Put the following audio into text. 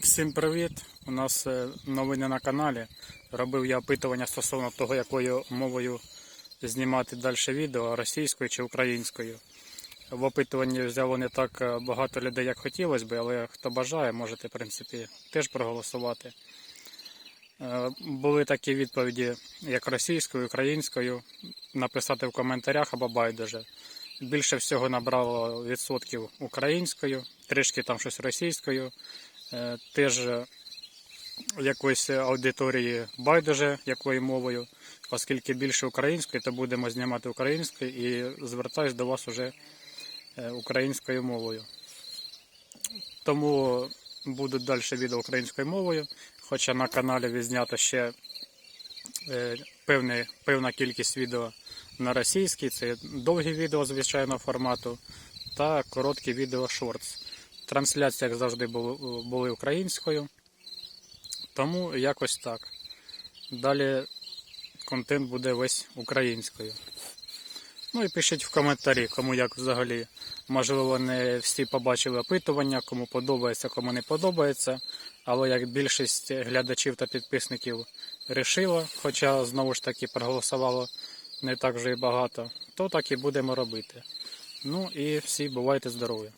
Всім привіт! У нас е, новини на каналі. Робив я опитування стосовно того, якою мовою знімати далі відео, російською чи українською. В опитуванні взяло не так е, багато людей, як хотілося б, але хто бажає, можете, в принципі, теж проголосувати. Е, Були такі відповіді, як російською, українською, написати в коментарях або байдуже. Більше всього набрало відсотків українською, трішки там щось російською. Е, Теж е, якоїсь аудиторії байдуже якою мовою, оскільки більше української, то будемо знімати українською і звертаюсь до вас уже е, українською мовою. Тому будуть далі відео українською мовою, хоча на каналі відзнято ще е, певний, певна кількість відео на російській, це довгі відео звичайного формату та короткі відео шортс. Трансляції, як завжди, були, українською. Тому якось так. Далі контент буде весь українською. Ну і пишіть в коментарі, кому як взагалі. Можливо, не всі побачили опитування, кому подобається, кому не подобається. Але як більшість глядачів та підписників рішила, хоча знову ж таки проголосувало не так вже і багато, то так і будемо робити. Ну і всі бувайте здорові!